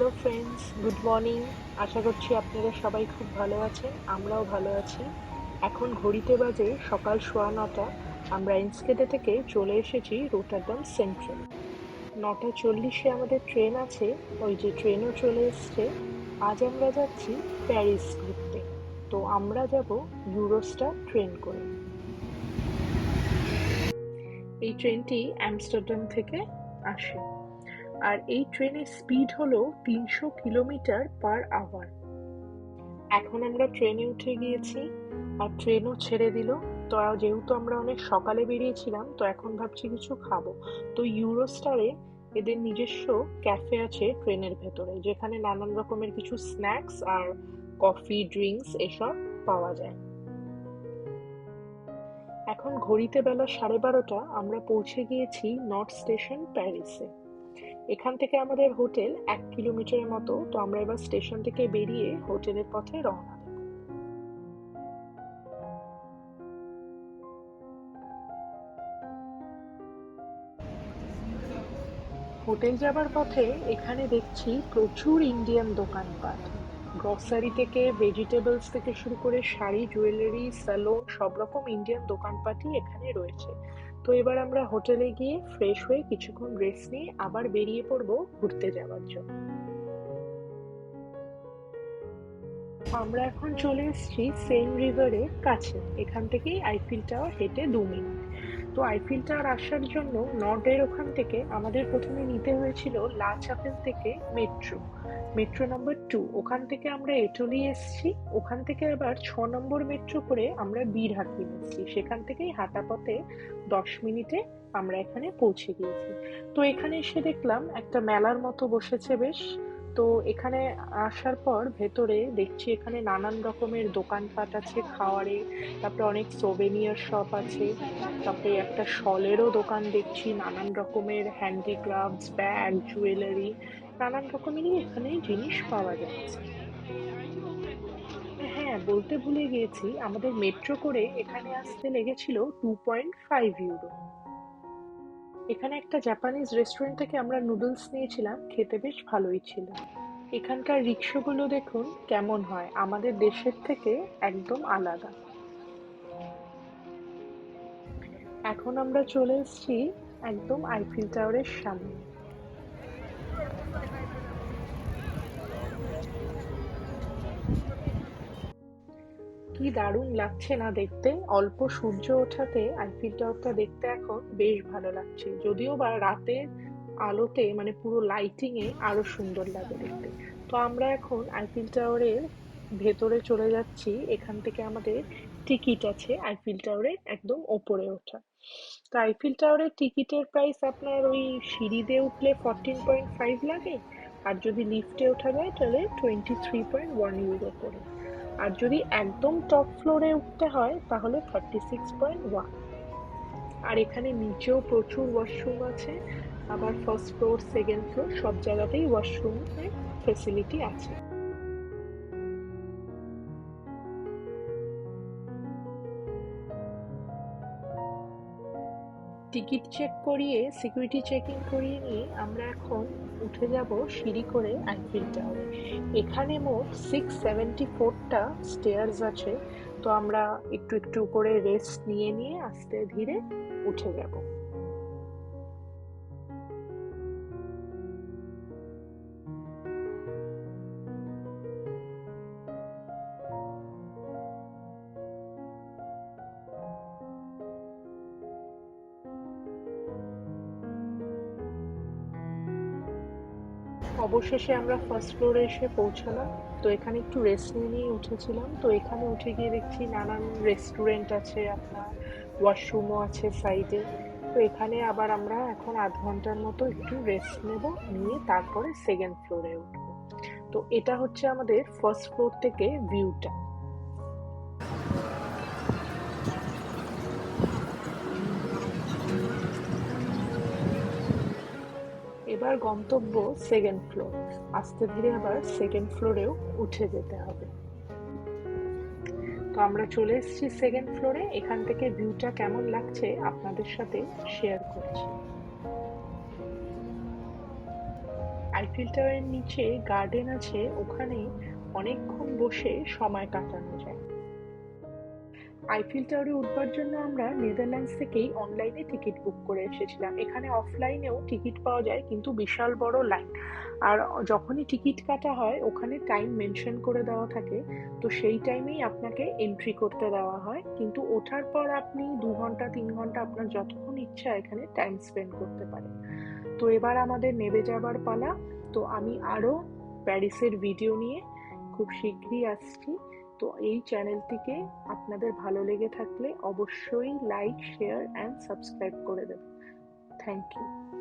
Hello friends, good morning. আশা করছি আপনারা সবাই খুব ভালো আছেন, আমরাও ভালো আছি। এখন ঘড়িতে বাজে সকাল সোয়া নটা। আমরা ইন্সকেটে থেকে চলে এসেছি রোটারডাম সেন্ট্রাল। নটা চল্লিশে আমাদের ট্রেন আছে, ওই যে ট্রেনও চলে এসছে। আজ আমরা যাচ্ছি প্যারিস ঘুরতে। তো আমরা যাব ইউরোস্টার ট্রেন করে। এই ট্রেনটি অ্যামস্টারডাম থেকে আসে। আর এই ট্রেনের স্পিড হলো তিনশো কিলোমিটার পার আওয়ার। এখন আমরা ট্রেনে উঠে গিয়েছি আর ট্রেনও ছেড়ে দিল। তো যেহেতু আমরা অনেক সকালে বেরিয়েছিলাম, তো এখন ভাবছি কিছু খাব। তো ইউরোস্টারে এদের নিজস্ব ক্যাফে আছে ট্রেনের ভেতরে, যেখানে নানান রকমের কিছু স্ন্যাক্স আর কফি, ড্রিঙ্কস এসব পাওয়া যায়। এখন ঘড়িতে বেলা সাড়ে বারোটা, আমরা পৌঁছে গিয়েছি নর্থ স্টেশন প্যারিসে। এখান থেকে আমাদের হোটেল এক কিলোমিটারের মতো, তো আমরা এবার স্টেশন থেকে বেরিয়ে হোটেলের পথে রওনা হোটেল যাবার পথে এখানে দেখছি প্রচুর ইন্ডিয়ান দোকানপাট। গ্রসারি থেকে, ভেজিটেবলস থেকে শুরু করে শাড়ি, জুয়েলারি, স্যালোন সব রকম ইন্ডিয়ান দোকানপাটই এখানে রয়েছে। তো এবার আমরা হোটেলে গিয়ে ফ্রেশ হয়ে কিছুক্ষণ রেস্ট নিয়ে আবার বেরিয়ে পড়ব ঘুরতে যাওয়ার জন্য। আমরা এখন চলে এসেছি সেন রিভারের কাছে। এখান থেকেই আইফিল টাওয়ার হেঁটে দু মিনিট। তো আইফিল টাওয়ার আসার জন্য নর্ডের ওখান থেকে আমাদের প্রথমে নিতে হয়েছিল লা চাপেল থেকে মেট্রো। মেট্রো নাম্বার টু ওখান থেকে আমরা এটলি এসেছি। ওখান থেকে আবার ছ নম্বর মেট্রো করে আমরা বীরহাটি এসেছি। সেখান থেকেই হাঁটা পথে দশ মিনিটে আমরা এখানে পৌঁছে গিয়েছি। তো এখানে এসে দেখলাম একটা মেলার মতো বসেছে বেশ। তো এখানে আসার পর ভেতরে দেখছি এখানে নানান রকমের দোকানপাট আছে, খাওয়ারে, তারপরে অনেক সোভেনিয়ার শপ আছে, তারপরে একটা শলেরও দোকান দেখছি, নানান রকমের হ্যান্ডিক্রাফটস ব্যাগ জুয়েলারি নানান রকমেরই এখানে জিনিস পাওয়া যাচ্ছে। হ্যাঁ বলতে ভুলে গিয়েছি, আমাদের মেট্রো করে এখানে আসতে লেগেছিল টু পয়েন্ট ফাইভ ইউরো এখানে একটা জাপানিজ রেস্টুরেন্ট থেকে আমরা নুডলস নিয়েছিলাম, খেতে বেশ ভালোই ছিল। এখানকার রিক্সাগুলো দেখুন কেমন হয়, আমাদের দেশের থেকে একদম আলাদা। এখন আমরা চলে এসেছি একদম আইফিল টাওয়ারের সামনে। কি দারুণ লাগছে না দেখতে। অল্প সূর্য ওঠাতে আইফিল টাওয়ারটা দেখতে এখন বেশ ভালো লাগছে। যদিও বা রাতের আলোতে মানে পুরো লাইটিং এ আরও সুন্দর লাগে দেখতে। তো আমরা এখন আইফিল টাওয়ারের ভেতরে চলে যাচ্ছি। এখান থেকে আমাদের টিকিট আছে আইফিল টাওয়ারের একদম ওপরে ওঠা। তো আইফিল টাওয়ারের টিকিটের প্রাইস আপনার ওই সিঁড়ি দিয়ে উঠলে ফোরটিন পয়েন্ট ফাইভ লাগে। আর যদি লিফটে ওঠা যায় তাহলে twenty three point one euro করে। আর যদি একদম টপ ফ্লোরে উঠতে হয়, তাহলে থার্টি সিক্স পয়েন্ট ওয়ান আর এখানে নিচেও প্রচুর ওয়াশরুম আছে, আবার ফার্স্ট ফ্লোর সেকেন্ড ফ্লোর সব জায়গাতেই ওয়াশরুমের ফেসিলিটি আছে। টিকিট চেক করিয়ে, সিকিউরিটি চেকিং করিয়ে নিয়ে আমরা এখন উঠে যাব সিঁড়ি করে আইফিল টাওয়ারে। এখানে মোট সিক্স সেভেন্টি ফোরটা স্টেয়ার্স আছে। তো আমরা একটু একটু করে রেস্ট নিয়ে নিয়ে আস্তে ধীরে উঠে যাব। অবশেষে আমরা ফার্স্ট ফ্লোরে এসে পৌঁছালাম। তো এখানে একটু রেস্ট নিয়ে উঠেছিলাম। তো এখানে উঠে গিয়ে দেখছি নানান রেস্টুরেন্ট আছে আপনার ওয়াশরুমও আছে সাইডে তো এখানে আবার আমরা এখন আধ ঘণ্টার মতো একটু রেস্ট নেব, নিয়ে তারপরে সেকেন্ড ফ্লোরে উঠবো। তো এটা হচ্ছে আমাদের ফার্স্ট ফ্লোর থেকে ভিউটা এবার গন্তব্য সেকেন্ড ফ্লোর আস্তে ধীরে আবার সেকেন্ড ফ্লোরেও উঠে যেতে হবে। তো আমরা চলে এসেছি সেকেন্ড ফ্লোরে এখান থেকে ভিউটা কেমন লাগছে আপনাদের সাথে শেয়ার করছি। আইফিল টাওয়ারের নিচে গার্ডেন আছে। ওখানে অনেকক্ষণ বসে সময় কাটানো যায়। আইফিল টাওয়ারে উঠবার জন্য আমরা নেদারল্যান্ডস থেকেই অনলাইনে টিকিট বুক করে এসেছিলাম। এখানে অফলাইনেও টিকিট পাওয়া যায়, কিন্তু বিশাল বড় লাইন। আর যখনই টিকিট কাটা হয়, ওখানে টাইম মেনশন করে দেওয়া থাকে। তো সেই টাইমেই আপনাকে এন্ট্রি করতে দেওয়া হয়। কিন্তু ওঠার পর আপনি দু ঘণ্টা, তিন ঘণ্টা আপনার যতক্ষণ ইচ্ছা এখানে টাইম স্পেন্ড করতে পারেন। তো এবার আমাদের নেবে যাবার পালা। তো আমি আরও প্যারিসের ভিডিও নিয়ে খুব শীঘ্রই আসছি। তো এই চ্যানেলটিকে আপনাদের ভালো লেগে থাকলে অবশ্যই লাইক, শেয়ার অ্যান্ড সাবস্ক্রাইব করে দেবেন। Thank you